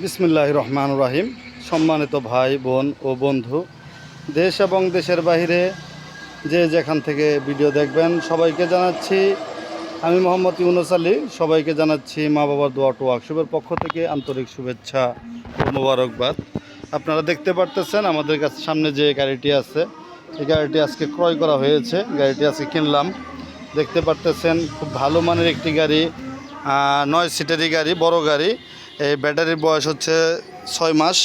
বিসমুল্লাহ রহমান রাহিম। সম্মানিত ভাই, বোন ও বন্ধু, দেশ এবং দেশের বাইরে যে যেখান থেকে ভিডিও দেখবেন, সবাইকে জানাচ্ছি, আমি মোহাম্মদ ইউনুস আলী, সবাইকে জানাচ্ছি মা বাবার দোয়া ওয়ার্কশপের পক্ষ থেকে আন্তরিক শুভেচ্ছা ও মোবারকবাদ। আপনারা দেখতে পারতেছেন আমাদের কাছে সামনে যে গাড়িটি আছে, এই গাড়িটি আজকে ক্রয় করা হয়েছে, গাড়িটি আজকে কিনলাম। দেখতে পারতেছেন খুব ভালো মানের একটি গাড়ি নয় সিটারি গাড়ি, বড় গাড়ি। এই ব্যাটারির বয়স হচ্ছে ছয় মাস।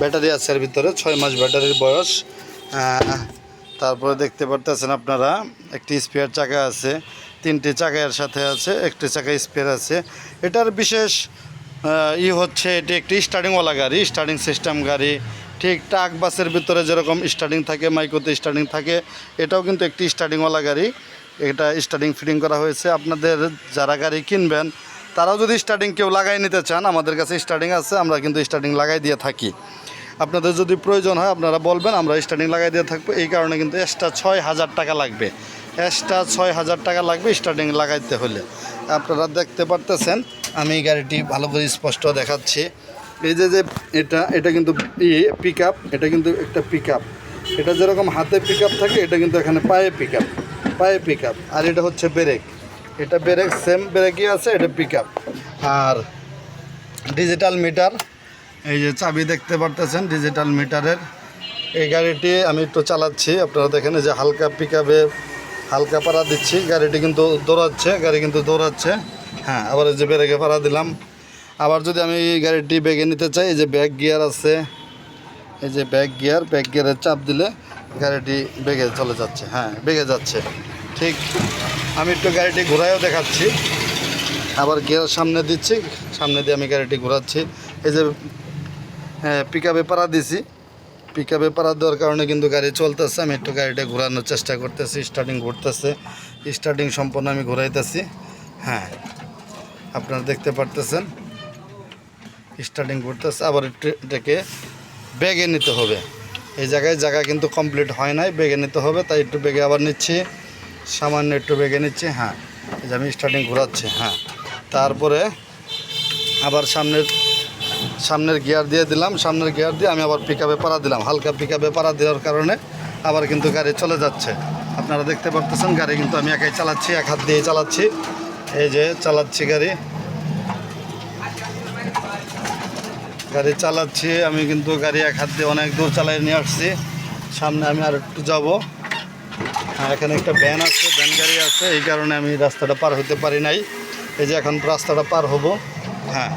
ব্যাটারি আছে এর ভিতরে, ছয় মাস ব্যাটারির বয়স। তারপরে দেখতে পারতেছেন আপনারা, একটি স্পেয়ার চাকা আছে, তিনটি চাকা এর সাথে আছে, একটি চাকা স্পেয়ার আছে। এটার বিশেষ ই হচ্ছে এটি একটি স্টার্টিংওয়ালা গাড়ি স্টার্টিং সিস্টেম গাড়ি। ঠিক ট্রাক, বাসের ভিতরে যেরকম স্টার্টিং থাকে মাইক্রোতে স্টার্টিং থাকে, এটাও কিন্তু একটি স্টার্টিংওয়ালা গাড়ি। এটা স্টার্টিং ফিটিং করা হয়েছে। আপনাদের যারা গাড়ি কিনবেন তারাও যদি স্টার্টিং কেউ লাগাই নিতে চান, আমাদের কাছে স্টার্টিং আছে, আমরা কিন্তু স্টার্টিং লাগাই দিয়ে থাকি। আপনাদের যদি প্রয়োজন হয়, আপনারা বলবেন, আমরা স্টার্টিং লাগাই দিয়ে থাকব। এই কারণে কিন্তু এক্সট্রা ছয় হাজার টাকা লাগবে। এক্সট্রা ছয় হাজার টাকা লাগবে স্টার্টিং লাগাইতে হলে। আপনারা দেখতে পারতেছেন, আমি এই গাড়িটি ভালো করে স্পষ্ট দেখাচ্ছি। এই যে যে এটা এটা কিন্তু পিক আপ এটা কিন্তু একটা পিক আপ এটা যেরকম হাতে পিক আপ থাকে, এটা কিন্তু এখানে পায়ে পিক আপ পায়ে পিক আপ আর এটা হচ্ছে ব্রেক এটা ব্রেক সেম ব্রেকই আছে, এটা পিক আর ডিজিটাল মিটার এই যে চাবি দেখতে পারতেছেন ডিজিটাল মিটারের এই গাড়িটি আমি একটু চালাচ্ছি, আপনারা দেখেন যে হালকা পিক হালকা পাড়া দিচ্ছি। গাড়িটি কিন্তু দৌড়াচ্ছে, গাড়ি কিন্তু দৌড়াচ্ছে। হ্যাঁ আবার এই যে ব্রেকে পাড়া দিলাম। আবার যদি আমি এই গাড়িটি ব্যাগে নিতে চাই, এই যে ব্যাক গিয়ার আছে, এই যে ব্যাক গিয়ার ব্যাক গিয়ারের চাপ দিলে গাড়িটি বেগে চলে যাচ্ছে হ্যাঁ বেগে যাচ্ছে। ঠিক। আমি একটু গাড়িটি ঘোরায়ও দেখাচ্ছি। আবার গিয়ার সামনে দিচ্ছি, সামনে দিয়ে আমি গাড়িটি ঘোরাচ্ছি। এই যে হ্যাঁ পিক আপে পাড়া দিছি। পিক আপে পাড়া দেওয়ার কারণে কিন্তু গাড়ি চলতেছে। আমি একটু গাড়িটা ঘোরানোর চেষ্টা করতেছি স্টার্টিং ঘুরতেছে। স্টার্টিং সম্পূর্ণ আমি ঘোরাইতেছি। হ্যাঁ আপনারা দেখতে পারতেছেন। স্টার্টিং করতেছে আবার এটাকে ব্যাগে নিতে হবে। এই জায়গায় জায়গা কিন্তু কমপ্লিট হয় নাই, বেগে নিতে হবে। তাই একটু বেগে আবার নিচ্ছি। সামান্য একটু বেগে নিচ্ছি হ্যাঁ। এই যে আমি স্টার্টিং ঘোরাচ্ছি হ্যাঁ। তারপরে আবার সামনের সামনের গিয়ার দিয়ে দিলাম, সামনের গিয়ার দিয়ে আমি আবার পিক আপে পাড়া দিলাম। হালকা পিক আপে পাড়া দেওয়ার কারণে আবার কিন্তু গাড়ি চলে যাচ্ছে। আপনারা দেখতে পারতেছেন, গাড়ি কিন্তু আমি একাই চালাচ্ছি, এক হাত দিয়ে চালাচ্ছি। এই যে চালাচ্ছি গাড়ি। গাড়ি চালাচ্ছি, আমি কিন্তু গাড়ি এক হাত দিয়ে অনেক দূর চালাই নিয়ে আসছি। সামনে আমি আর একটু যাব। হ্যাঁ এখানে একটা ভ্যান আছে ভ্যান গাড়ি আছে, এই কারণে আমি রাস্তাটা পার হতে পারি নাই। এই যে এখন রাস্তাটা পার হব হ্যাঁ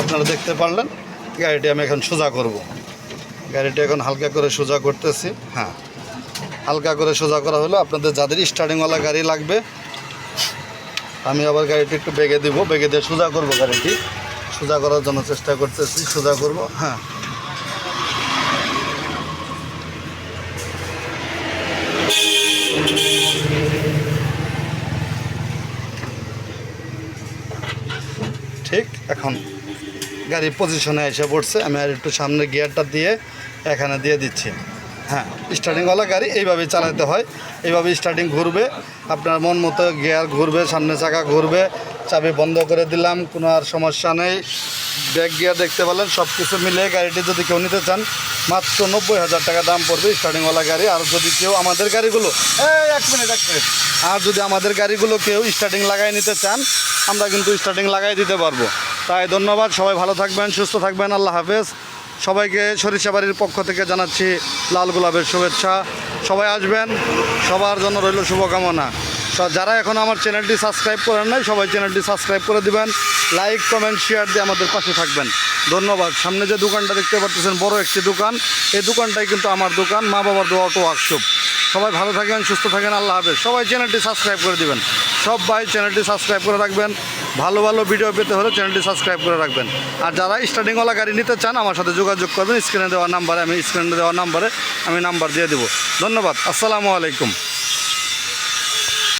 আপনারা দেখতে পারলেন, গাড়িটি আমি এখন সোজা করব। গাড়িটি এখন হালকা করে সোজা করতেছি হ্যাঁ। হালকা করে সোজা করা হলো, আপনাদের যাদের স্টার্টিংওয়ালা গাড়ি লাগবে, আমি আবার গাড়িটি একটু বেগে দিব, বেগে দিয়ে সোজা করব গাড়িটি। সোজা করার জন্য চেষ্টা করতেছি, সোজা করব হ্যাঁ। ঠিক, এখন গাড়ি পজিশনে এসে পড়ছে, আমি আর একটু সামনে গিয়ারটা দিয়ে এখানে দিয়ে দিচ্ছি। হ্যাঁ স্টার্টিংওয়ালা গাড়ি এইভাবে চালাতে হয়, এইভাবে স্টার্টিং ঘুরবে, আপনার মন মতো গিয়ার ঘুরবে, সামনে চাকা ঘুরবে, চাবি বন্ধ করে দিলাম, কোনো আর সমস্যা নেই। ব্যাক গিয়ার দেখতে পেলেন সব কিছু মিলে গাড়িটি যদি কেউ নিতে চান, মাত্র নব্বই হাজার টাকা দাম পড়বে স্টার্টিংওয়ালা গাড়ি। আর যদি কেউ আমাদের গাড়িগুলো, এই এক মিনিট এক মিনিট। আর যদি আমাদের গাড়িগুলো কেউ স্টার্টিং লাগাই নিতে চান, আমরা কিন্তু স্টার্টিং লাগাই দিতে পারব। তাই ধন্যবাদ, সবাই ভালো থাকবেন, সুস্থ থাকবেন, আল্লাহ হাফেজ। সবাইকে সরিষাবাড়ির পক্ষ থেকে জানাচ্ছি লাল গোলাপের শুভেচ্ছা। সবাই আসবেন, সবার জন্য রইল শুভকামনা। যারা এখন আমার চ্যানেলটি সাবস্ক্রাইব করেন নাই, সবাই চ্যানেলটি সাবস্ক্রাইব করে দিবেন। লাইক, কমেন্ট শেয়ার দিয়ে আমাদের পাশে থাকবেন। ধন্যবাদ। সামনে যে দোকানটা দেখতে পাচ্ছেন বড় একটি দোকান। এই দোকানটাই কিন্তু আমার দোকান, মা বাবার দোয়া অটো ওয়ার্কশপ সবাই ভালো থাকেন, সুস্থ থাকেন, আল্লাহ হাফেজ। সবাই চ্যানেলটি সাবস্ক্রাইব করে দিবেন। সব ভাই চ্যানেলটি সাবস্ক্রাইব করে রাখবেন। ভালো ভালো ভিডিও পেতে হলে চ্যানেলটি সাবস্ক্রাইব করে রাখবেন। আর যারা স্টার্টিংওয়ালা গাড়ি নিতে চান, আমার সাথে যোগাযোগ করবেন। স্ক্রিনে দেওয়া নাম্বারে আমি স্ক্রিনে দেওয়া নাম্বারে আমি নাম্বার দিয়ে দেবো। ধন্যবাদ। আসসালামু আলাইকুম।